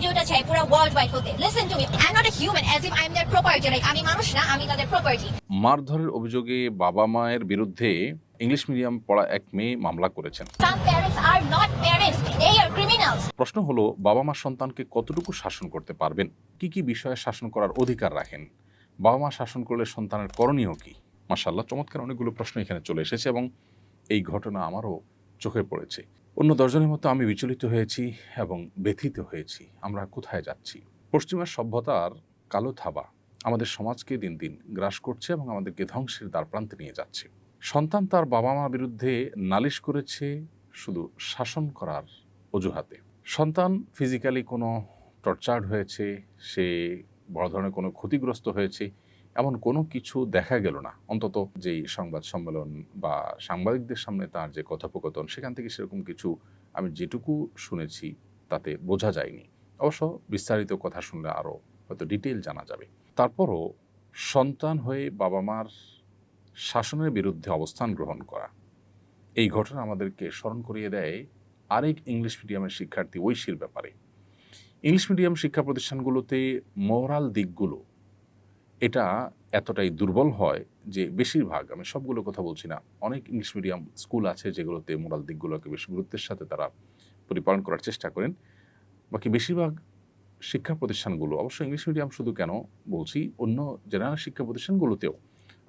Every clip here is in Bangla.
ভিডিওটা চাই পুরো ওয়ার্ল্ড ওয়াইড হতে। Listen to me I am not a human as if I am their property like আমি মানুষ না আমি তাদের প্রপার্টি মারধরের অভিযোগে বাবা মায়ের বিরুদ্ধে ইংলিশ মিডিয়াম পড়া এক মেয়ে মামলা করেছেন। Some parents are not parents they are criminals প্রশ্ন হলো বাবা মা সন্তানকে কতটুকু শাসন করতে পারবেন? কি কি বিষয়ে শাসন করার অধিকার রাখেন? বাবা মা শাসন করলে সন্তানের করণীয় কি? মাসাল্লাহ চমৎকার অনেকগুলো প্রশ্ন এখানে চলে এসেছে এবং এই ঘটনা আমারও চোখে পড়েছে। অন্য দর্জনের মতো আমি বিচলিত হয়েছি এবং ব্যথিত হয়েছি। আমরা কোথায় যাচ্ছি? পশ্চিমা সভ্যতার কালো থাবা আমাদের সমাজকে দিন দিন গ্রাস করছে এবং আমাদেরকে ধ্বংসের দ্বার প্রান্তে নিয়ে যাচ্ছে। সন্তান তার বাবা মা বিরুদ্ধে নালিশ করেছে শুধু শাসন করার অজুহাতে। সন্তান ফিজিক্যালি কোনো টর্চার্ড হয়েছে, সে বড় ধরনের কোনো ক্ষতিগ্রস্ত হয়েছে এমন কোনো কিছু দেখা গেল না। অন্তত যেই সংবাদ সম্মেলন বা সাংবাদিকদের সামনে তার যে কথোপকথন, সেখান থেকে সেরকম কিছু আমি যেটুকু শুনেছি তাতে বোঝা যায়নি। অবশ্য বিস্তারিত কথা শুনলে আরও হয়তো ডিটেল জানা যাবে। তারপরও সন্তান হয়ে বাবা মার শাসনের বিরুদ্ধে অবস্থান গ্রহণ করা, এই ঘটনা আমাদেরকে স্মরণ করিয়ে দেয় আরেক ইংলিশ মিডিয়ামের শিক্ষার্থী ঐশীর ব্যাপারে। ইংলিশ মিডিয়াম শিক্ষা প্রতিষ্ঠানগুলোতে মোরাল দিকগুলো এটা এতটাই দুর্বল হয় যে বেশিরভাগ, আমি সবগুলো কথা বলছি না, অনেক ইংলিশ মিডিয়াম স্কুল আছে যেগুলোতে মোরাল দিকগুলোকে বেশ গুরুত্বের সাথে তারা পরিপালন করার চেষ্টা করেন। বাকি বেশিরভাগ শিক্ষা প্রতিষ্ঠানগুলো, অবশ্য ইংলিশ মিডিয়াম শুধু কেন বলছি, অন্য জেনারেল শিক্ষা প্রতিষ্ঠানগুলোতেও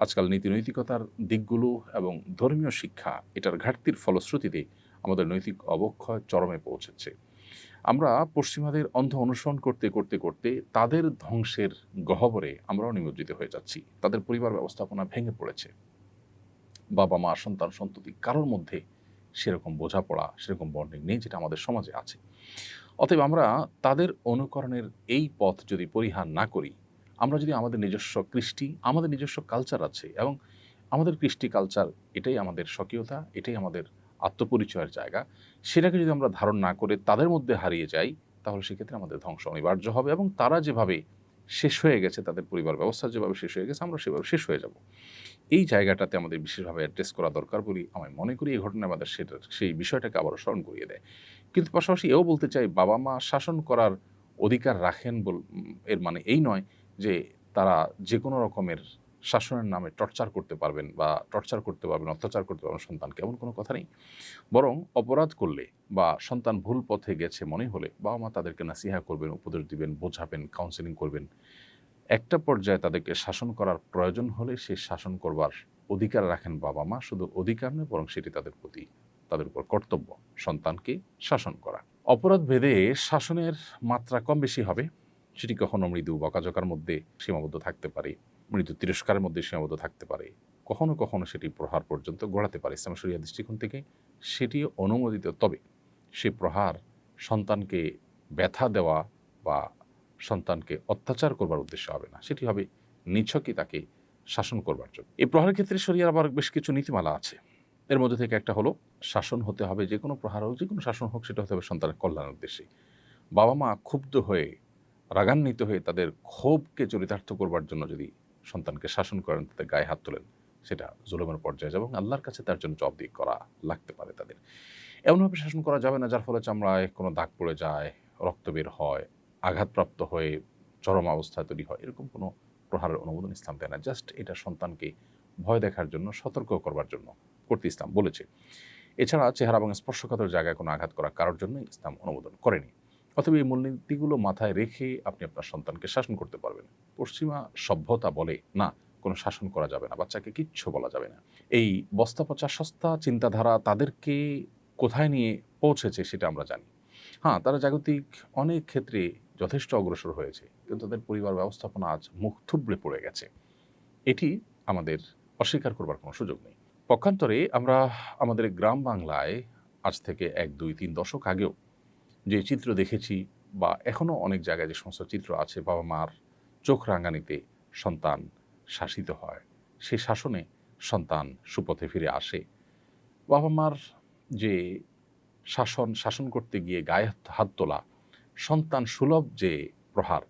আজকাল নীতি নৈতিকতার দিকগুলো এবং ধর্মীয় শিক্ষা এটার ঘাটতির ফলশ্রুতিতে আমাদের নৈতিক অবক্ষয় চরমে পৌঁছেছে। আমরা পশ্চিমাদের অন্ধ অনুসরণ করতে করতে করতে তাদের ধ্বংসের গহ্বরে আমরাও নিমজ্জিত হয়ে যাচ্ছি। তাদের পরিবার ব্যবস্থাপনা ভেঙে পড়েছে। বাবা, মা, সন্তান, সন্ততি কারোর মধ্যে সেরকম বোঝাপড়া, সেরকম বন্ডিং নেই যেটা আমাদের সমাজে আছে। অতএব আমরা তাদের অনুকরণের এই পথ যদি পরিহার না করি, আমরা যদি আমাদের নিজস্ব কৃষ্টি, আমাদের নিজস্ব কালচার আছে এবং আমাদের কৃষ্টি কালচার এটাই আমাদের স্বকীয়তা, এটাই আমাদের আত্মপরিচয়ের জায়গা। সেটাকে যদি আমরা ধারণ না করে তাদের মধ্যে হারিয়ে যাই, তাহলে সেক্ষেত্রে আমাদের ধ্বংস অনিবার্য হবে এবং তারা যেভাবে শেষ হয়ে গেছে, তাদের পরিবার ব্যবস্থা যেভাবে শেষ হয়ে গেছে, আমরা সেভাবে শেষ হয়ে যাব। এই জায়গাটাতে আমাদের বিশেষভাবে অ্যাড্রেস করা দরকার বলি আমি মনে করি, এই ঘটনা আমাদের সেটা সেই বিষয়টাকে আবারও স্মরণ করিয়ে দেয়। কিন্তু পাশাপাশি এও বলতে চাই, বাবা মা শাসন করার অধিকার রাখেন বল এর মানে এই নয় যে তারা যে কোনো রকমের শাসনের নামে টর্চার করতে পারবেন বা টর্চার করতে পারবেন, অত্যাচার করতে পারবেন সন্তানকে, এমন কোনো কথা নেই। বরং অপরাধ করলে বা সন্তান ভুল পথে গেছে মনে হলে বাবা মা তাদেরকে নাসিহা করবেন, উপদেশ দিবেন, বোঝাবেন কাউন্সেলিং করবেন। একটা পর্যায়ে তাদেরকে শাসন করার প্রয়োজন হলে সে শাসন করবার অধিকার রাখেন বাবা মা। শুধু অধিকার নয়, বরং সেটি তাদের প্রতি, তাদের উপর কর্তব্য, সন্তানকে শাসন করা। অপরাধ ভেদে শাসনের মাত্রা কম বেশি হবে। সেটি কখনো মৃদু বকাঝকার মধ্যে সীমাবদ্ধ থাকতে পারে। মৃদু তিরস্কারের মধ্যে সীমাবদ্ধ থাকতে পারে। কখনো কখনো সেটি প্রহার পর্যন্ত গড়াতে পারে। ইসলাম শরিয়া দৃষ্টিকোণ থেকে সেটিও অনুমোদিত। তবে সে প্রহার সন্তানকে ব্যথা দেওয়া বা সন্তানকে অত্যাচার করবার উদ্দেশ্য হবে না। সেটি হবে নিছকই তাকে শাসন করবার জন্য। এই প্রহারের ক্ষেত্রে শরিয়ার আবার বেশ কিছু নীতিমালা আছে। এর মধ্যে থেকে একটা হলো, শাসন হতে হবে যে কোনো প্রহার হোক, যে কোনো শাসন হোক, সেটা হতে হবে সন্তানের কল্যাণের উদ্দেশ্যে। বাবা মা ক্ষুব্ধ হয়ে, রাগান্বিত হয়ে তাদের ক্ষোভকে চরিতার্থ করবার জন্য যদি সন্তানকে শাসন করেন, তাদের গায়ে হাত তোলেন, সেটা জুলুমের পর্যায়ে যাবে এবং আল্লাহর কাছে তার জন্য জবাবদিহি করা লাগতে পারে তাদের। এমনভাবে শাসন করা যাবে না, যার ফলে চামড়ায় কোনো দাগ পড়ে যায়, রক্ত বের হয়, আঘাতপ্রাপ্ত হয়ে চরম অবস্থায় তৈরি হয়, এরকম কোনো প্রহারের অনুমোদন ইসলাম দেয় না। জাস্ট এটা সন্তানকে ভয় দেখার জন্য, সতর্ক করবার জন্য করতে ইসলাম বলেছে। এছাড়া চেহারা এবং স্পর্শকাতর জায়গায় কোনো আঘাত করা কারোর জন্য ইসলাম অনুমোদন করেনি। অথবা এই মূলনীতিগুলো মাথায় রেখে আপনি আপনার সন্তানকে শাসন করতে পারবেন। পশ্চিমা সভ্যতা বলে, না, কোনো শাসন করা যাবে না, বাচ্চাকে কিচ্ছু বলা যাবে না। এই বস্তা পচা সস্তা চিন্তাধারা তাদেরকে কোথায় নিয়ে পৌঁছেছে সেটা আমরা জানি। হ্যাঁ তারা জাগতিক অনেক ক্ষেত্রে যথেষ্ট অগ্রসর হয়েছে, কিন্তু তাদের পরিবার ব্যবস্থাপনা আজ মুখ থুবড়ে পড়ে গেছে। এটি আমাদের অস্বীকার করবার কোনো সুযোগ নেই। পক্ষান্তরে আমরা আমাদের গ্রাম বাংলায় আজ থেকে এক, দুই, তিন দশক আগেও যে চিত্র দেখেছি বা এখনও অনেক জায়গায় যে সমস্ত চিত্র আছে বাবা মার চোখ রাঙানিতে সন্তান শাসিত হয়, সে শাসনে সন্তান সুপথে ফিরে আসে। বাবা মার যে শাসন শাসন করতে গিয়ে গায়ে হাত তোলা, সন্তান সুলভ যে প্রহার,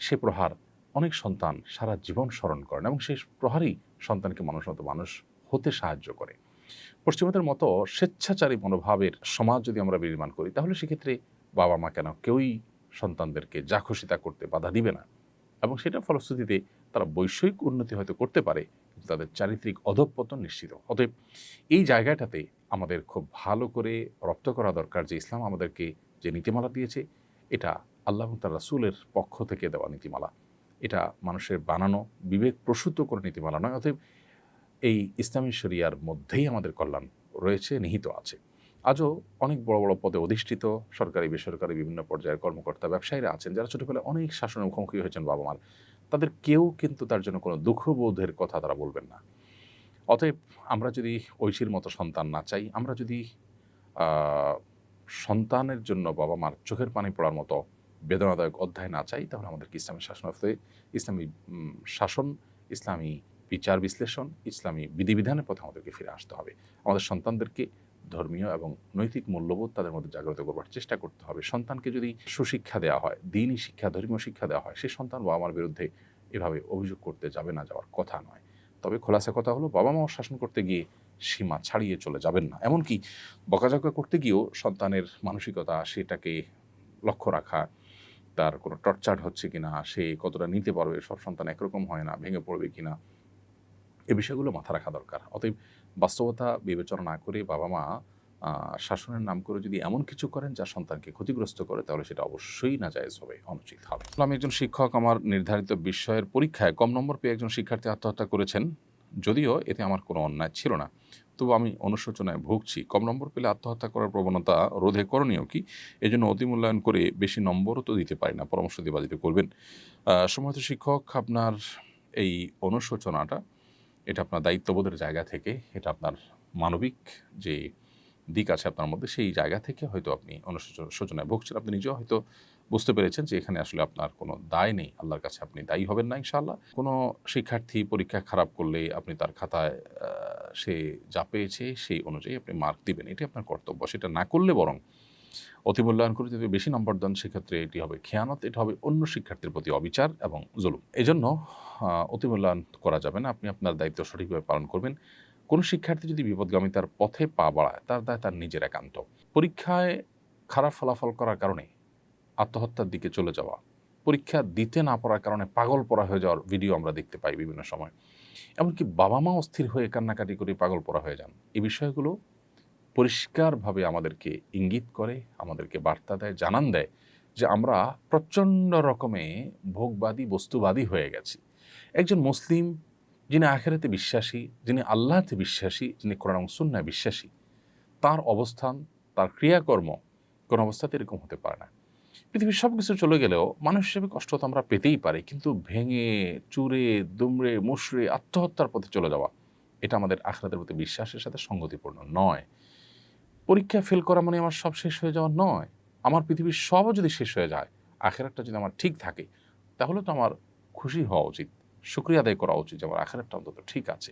সে প্রহার অনেক সন্তান সারা জীবন স্মরণ করেন এবং সেই প্রহারই সন্তানকে মানুষ মতো মানুষ হতে সাহায্য করে। পশ্চিমাদের মতো স্বেচ্ছাচারী মনোভাবের সমাজ যদি আমরা বিনির্মাণ করি, তাহলে সেক্ষেত্রে বাবা মা কেন কেউই সন্তানদেরকে যা খুশি তা করতে বাধা দিবে না। এবং সেটার ফলশ্রুতিতে তারা বৈষয়িক উন্নতি হয়তো করতে পারে, কিন্তু তাদের চারিত্রিক অধঃপতন নিশ্চিত। অতএব এই জায়গাটাতে আমাদের খুব ভালো করে রপ্ত করা দরকার যে ইসলাম আমাদেরকে যে নীতিমালা দিয়েছে, এটা আল্লাহ তার রাসুলের পক্ষ থেকে দেওয়া নীতিমালা। এটা মানুষের বানানো বিবেক প্রসূত করে নীতিমালা নয়। অতএব এই ইসলামী শরিয়ার মধ্যেই আমাদের কল্যাণ রয়েছে, নিহিত আছে। আজও অনেক বড় বড় পদে অধিষ্ঠিত, সরকারি, বেসরকারি বিভিন্ন পর্যায়ের কর্মকর্তা, ব্যবসায়ীরা আছেন, যারা ছোটবেলায় অনেক শাসনের মুখোমুখি হয়েছেন বাবা মার তাদের কেউ কিন্তু তার জন্য কোনো দুঃখবোধের কথা তারা বলবেন না। অতএব আমরা যদি ঐশীর মতো সন্তান না চাই, আমরা যদি সন্তানের জন্য বাবা মার চোখের পানি পড়ার মতো বেদনাদায়ক অধ্যায় না চাই, তাহলে আমাদেরকে ইসলামী শাসনার্থে ইসলামী শাসন, ইসলামী বিচার বিশ্লেষণ, ইসলামী বিধিবিধানের পথে আমাদেরকে ফিরে আসতে হবে। আমাদের সন্তানদেরকে ধর্মীয় এবং নৈতিক মূল্যবোধ তাদের মধ্যে জাগ্রত করবার চেষ্টা করতে হবে। সন্তানকে যদি সুশিক্ষা দেওয়া হয়, দিনই শিক্ষা, ধর্মীয় শিক্ষা দেওয়া হয় সেই সন্তান বাবা মার বিরুদ্ধে এভাবে অভিযোগ করতে যাবে না, যাওয়ার কথা নয়। তবে খোলাসা কথা হলো বাবা মাও শাসন করতে গিয়ে সীমা ছাড়িয়ে চলে যাবেন না। এমনকি বকাঝকা করতে গিয়েও সন্তানের মানসিকতা সেটাকে লক্ষ্য রাখা, তার কোনো টর্চার হচ্ছে কিনা, সে কতটা নিতে পারবে, সব সন্তান একরকম হয় না, ভেঙে পড়বে কিনা এ বিষয়গুলো মাথা রাখা দরকার। অতএব বাস্তবতা বিবেচনা না করে বাবা মা শাসনের নাম করে যদি এমন কিছু করেন যা সন্তানকে ক্ষতিগ্রস্ত করে, তাহলে সেটা অবশ্যই না জায়েজ হবে, অনুচিত হবে। আমি একজন শিক্ষক আমার নির্ধারিত বিষয়ের পরীক্ষায় কম নম্বর পেয়ে একজন শিক্ষার্থী আত্মহত্যা করেছেন। যদিও এতে আমার কোনো অন্যায় ছিল না। তবু আমি অনুশোচনায় ভুগছি। কম নম্বর পেলে আত্মহত্যা করার প্রবণতা রোধে করণীয় কি? এই জন্য অতিমূল্যায়ন করে বেশি নম্বরও তো দিতে পারি না। পরামর্শ দিয়ে বাজিত করবেন। সম্মানিত শিক্ষক, আপনার এই অনুশোচনাটা এটা আপনার দায়িত্ববোধের জায়গা থেকে, এটা আপনার মানবিক যে দিক আছে আপনার মধ্যে, সেই জায়গা থেকে হয়তো আপনি অনুশোচনায় ভুগছেন। আপনি নিজেও হয়তো বুঝতে পেরেছেন যে এখানে আসলে আপনার কোনো দায় নেই। আল্লাহর কাছে আপনি দায়ী হবেন না, ইনশাআল্লাহ। কোনো শিক্ষার্থী পরীক্ষা খারাপ করলে আপনি তার খাতায় সে যা পেয়েছে সেই অনুযায়ী আপনি মার্ক দিবেন। এটি আপনার কর্তব্য। সেটা না করলে বরং অতিমূল্যায়ন করে যদি বেশি নম্বর দেন সেক্ষেত্রে এটি হবে খেয়ানত এটা হবে অন্য শিক্ষার্থীর প্রতি অবিচার এবং জুলুম। এজন্য আহ, অতিমূল্যায়ন করা যাবে না। আপনি আপনার দায়িত্ব সঠিকভাবে পালন করবেন। কোনো শিক্ষার্থী যদি বিপদগামিতার পথে পা বাড়ায় তার দায় তার নিজের একান্ত। পরীক্ষায় খারাপ ফলাফল করার কারণে আত্মহত্যার দিকে চলে যাওয়া পরীক্ষা দিতে না পারার কারণে পাগল পড়া হয়ে যাওয়ার ভিডিও আমরা দেখতে পাই বিভিন্ন সময়। এমনকি বাবা মা অস্থির হয়ে কান্নাকাটি করে পাগল পড়া হয়ে যান। এই বিষয়গুলো পরিষ্কারভাবে আমাদেরকে ইঙ্গিত করে, আমাদেরকে বার্তা দেয়, জানান দেয় যে আমরা প্রচণ্ড রকমে ভোগবাদী, বস্তুবাদী হয়ে গেছি। একজন মুসলিম যিনি আখেরাতে বিশ্বাসী, যিনি আল্লাহতে বিশ্বাসী, যিনি কোরআন সুন্নায় বিশ্বাসী, তার অবস্থান, তার ক্রিয়াকর্ম কোনো অবস্থাতে এরকম হতে পারে না। পৃথিবীর সব কিছু চলে গেলেও মানুষ হিসেবে কষ্ট তো আমরা পেতেই পারি, কিন্তু ভেঙে, চুরে, দুমড়ে মুশড়ে আত্মহত্যার পথে চলে যাওয়া, এটা আমাদের আখরাতের প্রতি বিশ্বাসের সাথে সঙ্গতিপূর্ণ নয়। পরীক্ষা ফেল করা মানে আমার সব শেষ হয়ে যাওয়া নয়। আমার পৃথিবীর সবও যদি শেষ হয়ে যায়, আখেরাতটা যদি আমার ঠিক থাকে, তাহলে তো আমার খুশি হওয়া উচিত, শুক্রিয়া আদায় করা উচিত যে আমার আখেরাতটা অন্তত ঠিক আছে।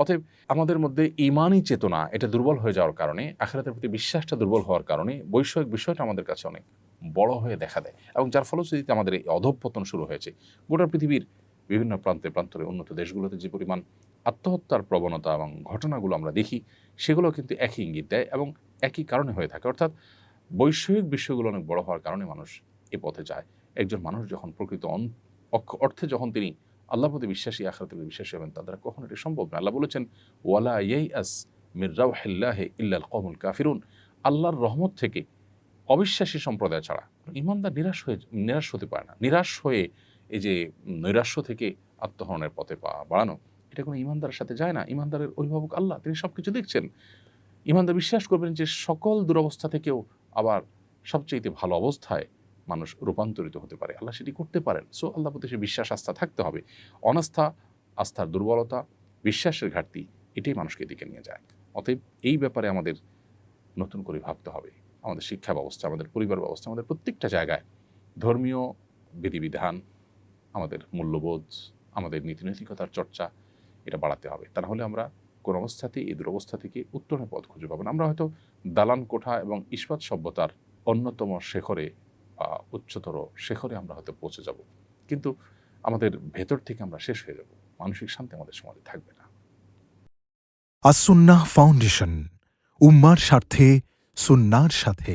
অতএব আমাদের মধ্যে ইমানই চেতনা, এটা দুর্বল হয়ে যাওয়ার কারণে, আখেরাতের প্রতি বিশ্বাসটা দুর্বল হওয়ার কারণে বৈষয়িক বিষয়টা আমাদের কাছে অনেক বড় হয়ে দেখা দেয় এবং যার ফলশ্রুতিতে আমাদের এই অধঃপতন শুরু হয়েছে। গোটা পৃথিবীর বিভিন্ন প্রান্তে প্রান্তরে উন্নত দেশগুলোতে যে পরিমাণ আত্মহত্যার প্রবণতা এবং ঘটনাগুলো আমরা দেখি, সেগুলো কিন্তু একই ইঙ্গিত দেয় এবং একই কারণে হয়ে থাকে। অর্থাৎ বৈষয়িক বিষয়গুলো অনেক বড় হওয়ার কারণে মানুষ এ পথে যায়। একজন মানুষ যখন প্রকৃত অর্থে যখন তিনি আল্লাহ প্রতি বিশ্বাসী আখরাতে বিশ্বাসী হবেন তাদের কখনো এটি সম্ভব না আল্লাহ বলেছেন, ওয়ালা ইয়াই আস মির্রাউ হেল্লাহে ইল্লাল কমুল কাফিরুন। আল্লাহর রহমত থেকে অবিশ্বাসী সম্প্রদায় ছাড়া ইমানদার নিরাশ হয়ে নিরাশ হতে পারে না। নিরাশ হয়ে এই যে নৈরাশ্য থেকে আত্মহরণের পথে পা বাড়ানো, এটা কোনো ইমানদারের সাথে যায় না। ইমানদারের অভিভাবক আল্লাহ, তিনি সব কিছু দেখছেন। ইমানদার বিশ্বাস করবেন যে সকল দুরবস্থা থেকেও আবার সবচেয়ে ভালো অবস্থায় মানুষ রূপান্তরিত হতে পারে। আল্লাহ সেটি করতে পারেন। সো আল্লাহ প্রতি সে বিশ্বাস, আস্থা থাকতে হবে। অনাস্থা, আস্থার দুর্বলতা, বিশ্বাসের ঘাটতি, এটাই মানুষকে এদিকে নিয়ে যায়। অতএব এই ব্যাপারে আমাদের নতুন করে ভাবতে হবে। আমাদের শিক্ষা ব্যবস্থা, আমাদের পরিবার ব্যবস্থা, আমাদের প্রত্যেকটা জায়গায় ধর্মীয় বিধিবিধান, আমাদের মূল্যবোধ, আমাদের নীতিনৈতিকতার চর্চা, এটা বাড়াতে হবে। তা না হলে আমরা কোনো অবস্থাতেই, এই দুরবস্থা থেকে উত্তরণের পথ খুঁজে পাবেন আমরা হয়তো দালান কোঠা এবং ইস্পাত সভ্যতার অন্যতম শেখরে উচ্চতর শেখরে আমরা হয়তো পৌঁছে যাব। কিন্তু আমাদের ভেতর থেকে আমরা শেষ হয়ে যাব। মানসিক শান্তি আমাদের সমাজে থাকবে না। আসুন্না ফাউন্ডেশন, উম্মার স্বার্থে, সুন্নার সাথে।